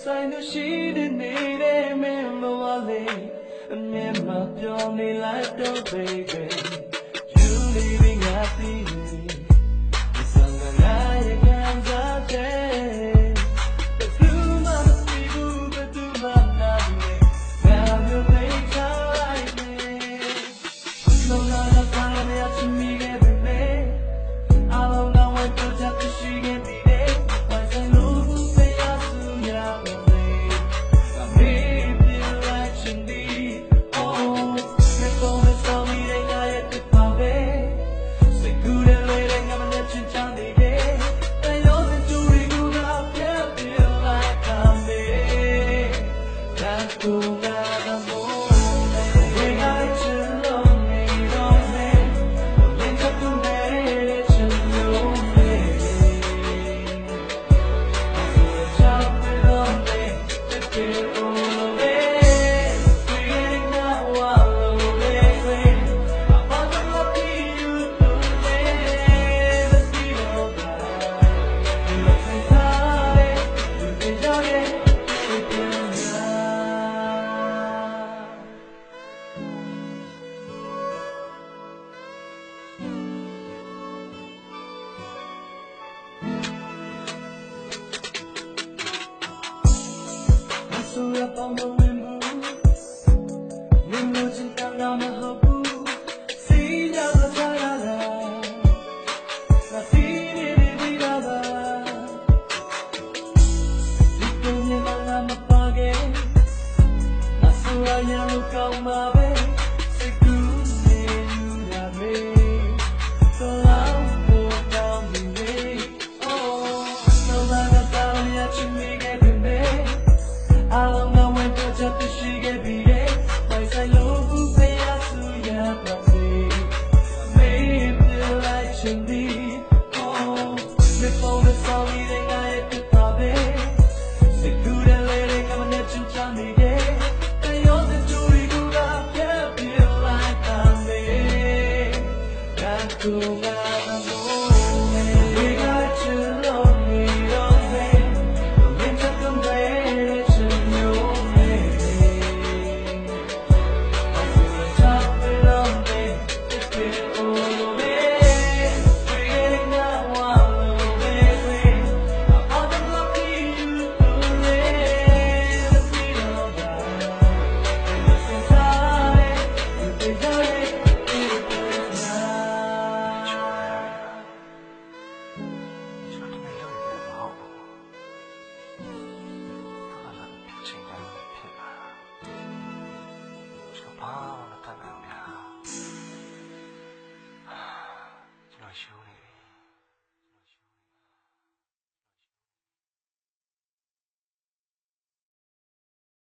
ဆိုင်သူရှိတဲ့နေတဲ့မင်းမဝလေးအမြဲမပြောင်းနေလိုက်တော့ baby up on the Tunggu kamu ああ多分ね。